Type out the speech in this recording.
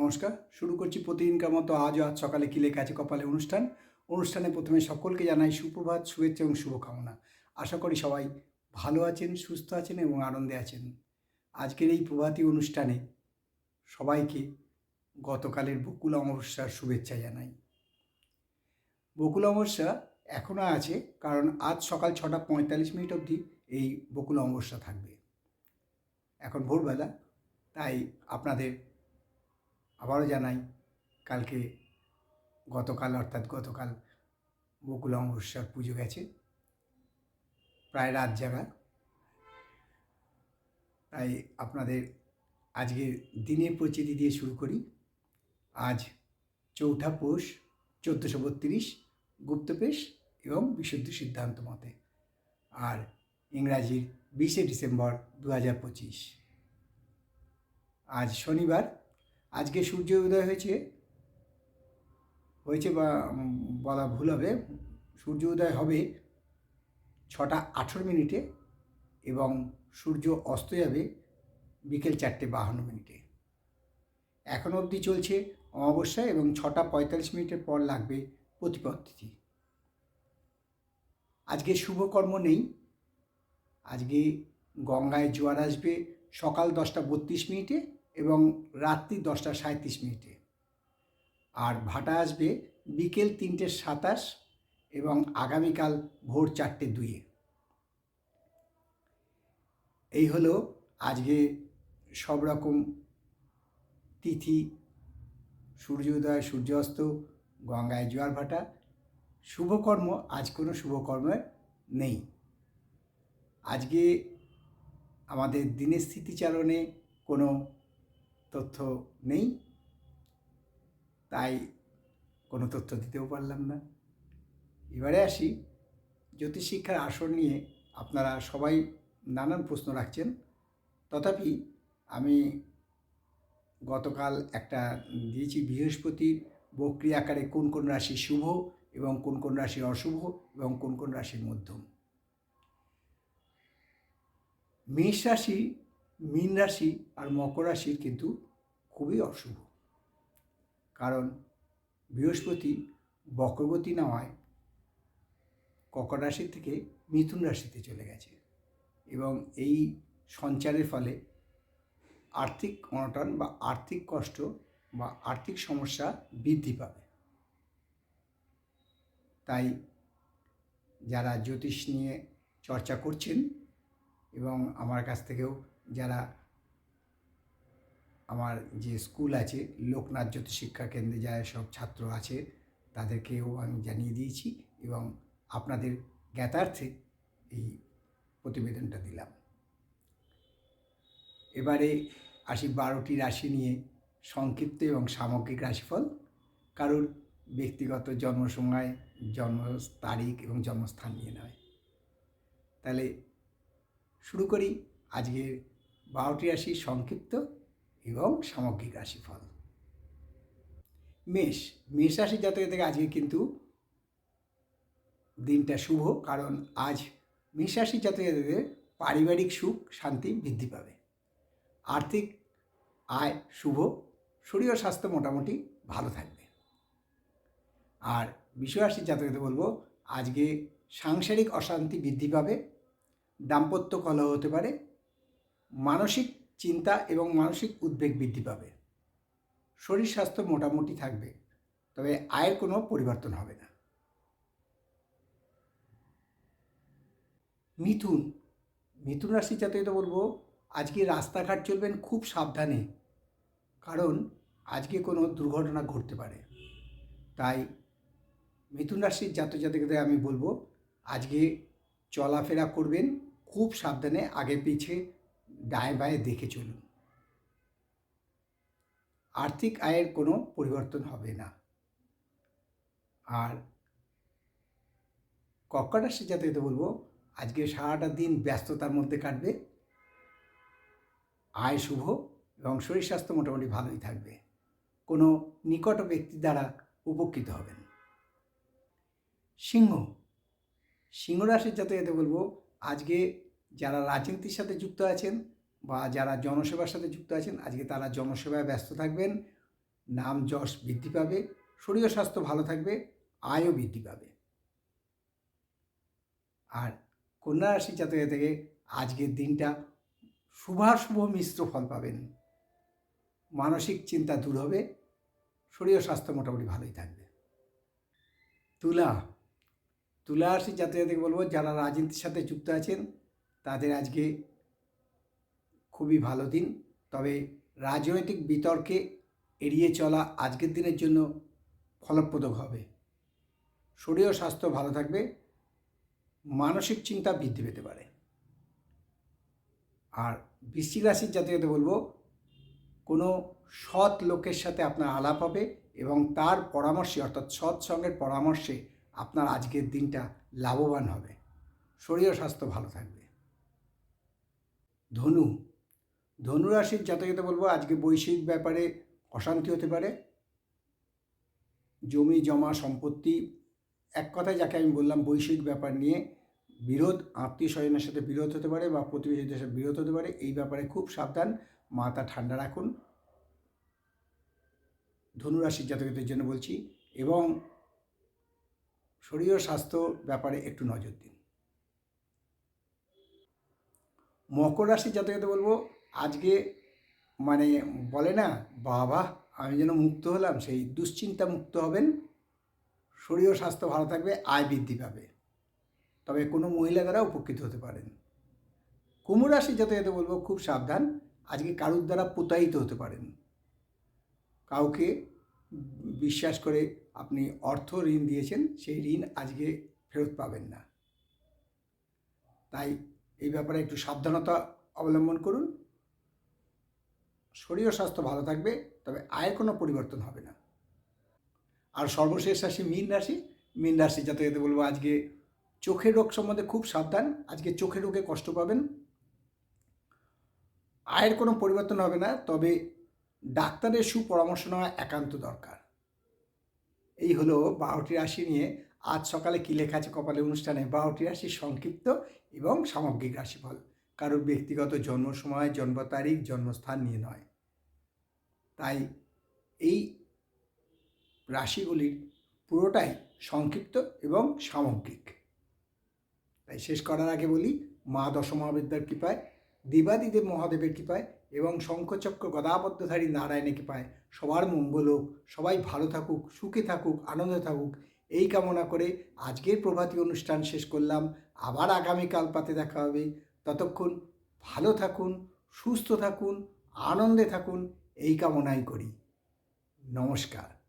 নমস্কার, শুরু করছি প্রতিদিনকার মতো আজও আজ সকালে কি লেখা আছে কপালে অনুষ্ঠান। অনুষ্ঠানে প্রথমে সকলকে জানাই সুপ্রভাত, শুভেচ্ছা এবং শুভকামনা। আশা করি সবাই ভালো আছেন, সুস্থ আছেন এবং আনন্দে আছেন। আজকের এই প্রভাতী অনুষ্ঠানে সবাইকে গতকালের বকুল অমাবস্যার শুভেচ্ছা জানাই। বকুল অমাবস্যা এখনও আছে, কারণ আজ সকাল ছটা পঁয়তাল্লিশ মিনিট অবধি এই বকুল অমাবস্যা থাকবে। এখন ভোরবেলা, তাই আপনাদের আবারও জানাই, কালকে গতকাল, অর্থাৎ গতকাল বকুল অমাবস্যার পুজো গেছে। প্রায় রাত জাগা। তাই আপনাদের আজকে দিনের পরিচিতি দিয়ে শুরু করি। আজ চৌঠা পৌষ, চোদ্দোশো বত্রিশ, গুপ্তপেশ এবং বিশুদ্ধ সিদ্ধান্ত মতে। আর ইংরাজির বিশে ডিসেম্বর দু হাজার পঁচিশ। আজ শনিবার আজকে সূর্য উদয় হয়েছে। হয়েছে বা বলা ভুল হবে। সূর্য উদয় হবে ছটা আঠেরো মিনিটে এবং সূর্য অস্ত যাবে বিকেল চারটে বাহান্ন মিনিটে। এখন অবধি চলছে অমাবস্যা এবং ছটা পঁয়তাল্লিশ মিনিটের পর লাগবে প্রতিপদ আজকে শুভকর্ম নেই। আজকে গঙ্গায় জোয়ার আসবে সকাল দশটা বত্রিশ মিনিটে এবং রাত্রি দশটা সাঁত্রিশ মিনিটে। আর ভাটা আসবে বিকেল তিনটে সাতাশ এবং আগামীকাল ভোর চারটে দুইয়ে। এই হলো আজকে সব রকম তিথি, সূর্যোদয়, সূর্যাস্ত, গঙ্গায় জোয়ার ভাটা। শুভকর্ম, আজ কোনো শুভকর্ম নেই। আজকে আমাদের দিনের স্মৃতিচারণে কোনো তথ্য নেই। তাই কোনো তথ্য দিতেও পারলাম না। এবারে আসি জ্যোতিষশিক্ষার আসন নিয়ে আপনারা সবাই নানান প্রশ্ন রাখছেন। তথাপি আমি গতকাল একটা দিয়েছি বৃহস্পতির বক্রি আকারে কোন কোন রাশি শুভ এবং কোন কোন রাশি অশুভ এবং কোন কোন রাশির মধ্যম। মেষ রাশি, মীন রাশি আর মকর রাশির কিন্তু খুবই অশুভ। কারণ বৃহস্পতি বক্রবতী নেওয়ায় কর্কট রাশি থেকে মিথুন রাশিতে চলে গেছে এবং এই সঞ্চারের ফলে আর্থিক অনটন বা আর্থিক কষ্ট বা আর্থিক সমস্যা বৃদ্ধি পাবে। তাই যারা জ্যোতিষ নিয়ে চর্চা করছেন এবং আমার কাছ থেকেও যারা আমার যে স্কুল আছে, লোকনাথ জ্যোতিষ শিক্ষা কেন্দ্রে যারা সব ছাত্র আছে, তাদেরকেও আমি জানিয়ে দিয়েছি এবং আপনাদের জ্ঞাতার্থে এই প্রতিবেদনটা দিলাম। এবারে আসি বারোটি রাশি নিয়ে, সংক্ষিপ্ত এবং সামগ্রিক রাশিফল। কারোর ব্যক্তিগত জন্ম সময় জন্ম তারিখ এবং জন্মস্থান নিয়ে নয়। তাহলে শুরু করি আজকের বারোটি রাশি সংক্ষিপ্ত। এবং সামগ্রিক রাশিফল। মেষ মেষ রাশি জাতক থেকে আজকে কিন্তু দিনটা শুভ, কারণ আজ মেষ রাশি জাতকদের পারিবারিক সুখ, শান্তি বৃদ্ধি পাবে। আর্থিক আয় শুভ, শরীর ও স্বাস্থ্য মোটামুটি ভালো থাকবে। আর বিশ্বরাশির জাতকদের বলব, আজকে সাংসারিক অশান্তি বৃদ্ধি পাবে, দাম্পত্য কলহ হতে পারে, মানসিক চিন্তা এবং মানসিক উদ্বেগ বৃদ্ধি পাবে। শরীর স্বাস্থ্য মোটামুটি থাকবে, তবে আয়ের কোনো পরিবর্তন হবে না। মিথুন মিথুন রাশি জাতকে তো বলব, আজকে রাস্তাঘাট চলবেন খুব সাবধানে, কারণ আজকে কোনো দুর্ঘটনা ঘটতে পারে। তাই মিথুন রাশির জাতক জাতিকাদের আমি বলব, আজকে চলাফেরা করবেন, খুব সাবধানে, আগে পিছে ডায়ে বায়ে দেখে চলুন। আর্থিক আয়ের কোনো পরিবর্তন হবে না। আর কর্কট রাশির জাতকে বলব, আজকে সারাটা দিন ব্যস্ততার মধ্যে কাটবে। আয় শুভ এবং শরীর স্বাস্থ্য মোটামুটি ভালোই থাকবে। কোনো নিকট ব্যক্তি দ্বারা উপকৃত হবেন। সিংহ সিংহ রাশির জাতকে বলব, আজকে যারা রাজনীতির সাথে যুক্ত আছেন বা যারা জনসেবার সাথে যুক্ত আছেন, আজকে তারা জনসেবায় ব্যস্ত থাকবেন। নাম যশ বৃদ্ধি পাবে, শরীর স্বাস্থ্য ভালো থাকবে, আয়ও বৃদ্ধি পাবে। আর কন্যা রাশি জাতকে থেকে আজকের দিনটা শুভাশুভ মিশ্র ফল পাবেন। মানসিক চিন্তা দূর হবে, শরীর স্বাস্থ্য মোটামুটি ভালোই থাকবে। তুলা তুলা রাশি জাতকে থেকে বলব, যারা রাজনীতির সাথে যুক্ত আছেন তাদের আজকে খুবই ভালো দিন। তবে রাজনৈতিক বিতর্কে এড়িয়ে চলা আজকের দিনের জন্য ফলপ্রদ হবে। শরীর ও স্বাস্থ্য ভালো থাকবে, মানসিক চিন্তা বৃদ্ধি পেতে পারে। আর বৃশ্চিক রাশির জাতীয়তে বলব, কোনো সৎ লোকের সাথে আপনার আলাপ হবে এবং তার পরামর্শে, অর্থাৎ সৎসঙ্গের পরামর্শে আপনার আজকের দিনটা লাভবান হবে। শরীর স্বাস্থ্য ভালো থাকবে। ধনু ধনুরাশির জাতকতে বলব আজকে বৈশ্বিক ব্যাপারে অশান্তি হতে পারে। জমি, জমা, সম্পত্তি, এক কথায় যাকে আমি বললাম বৈশ্বিক ব্যাপার নিয়ে বিরোধ আত্মীয় স্বজনের সাথে বিরোধ হতে পারে বা প্রতিবেশীদের সাথে বিরোধ হতে পারে, এই ব্যাপারে খুব সাবধান, মাথা ঠান্ডা রাখুন। ধনুরাশির জাতকদের জন্য বলছি, এবং শরীর স্বাস্থ্য ব্যাপারে একটু নজর দিন। মকর রাশির জাতকতে বলব, আজকে মানে বলে না, বাবা, আমি যেন মুক্ত হলাম, সেই দুশ্চিন্তা মুক্ত হবেন, শরীর ও স্বাস্থ্য ভালো থাকবে, আয় বৃদ্ধি পাবে। তবে কোনো মহিলা দ্বারা উপকৃত হতে পারেন। কুমড় রাশি যাতে যাতে বলব, খুব সাবধান, আজকে কারুর দ্বারা প্রতারিত হতে পারেন। কাউকে বিশ্বাস করে আপনি অর্থ ঋণ দিয়েছেন, সেই ঋণ আজকে ফেরত পাবেন না। তাই এই ব্যাপারে একটু সাবধানতা অবলম্বন করুন। শরীর স্বাস্থ্য ভালো থাকবে, তবে আয়ের কোনো পরিবর্তন হবে না। আর সর্বশেষ রাশি মীন রাশি। মীন রাশি যাতে যাতে বলব আজকে চোখের রোগ সম্বন্ধে খুব সাবধান, আজকে চোখের রোগে কষ্ট পাবেন। আয়ের কোনো পরিবর্তন হবে না, তবে ডাক্তারের সুপরামর্শ নেওয়া একান্ত দরকার। এই হলো বারোটি রাশি নিয়ে আজ সকালে কী লেখা আছে কপালে অনুষ্ঠানে? বারোটি রাশির সংক্ষিপ্ত এবং সামগ্রিক রাশিফল। কারোর ব্যক্তিগত জন্ম সময়, জন্ম তারিখ, জন্মস্থান নিয়ে নয়। তাই এই রাশিগুলির পুরোটাই সংক্ষিপ্ত এবং সামগ্রিক। তাই শেষ করার আগে বলি, মা দশমহাবিদ্যার কৃপায় দেবাদিদেব মহাদেবের কৃপায় এবং শঙ্খচক্র গদাবদ্ধধারী নারায়ণের কৃপায় সবার মঙ্গল হোক, সবাই ভালো থাকুক, সুখে থাকুক, আনন্দে থাকুক এই কামনা করে আজকের প্রভাতী অনুষ্ঠান শেষ করলাম। আবার আগামীকাল পাতে দেখা হবে। ততক্ষণ ভালো থাকুন, সুস্থ থাকুন, আনন্দে থাকুন, এই কামনাই করি। নমস্কার।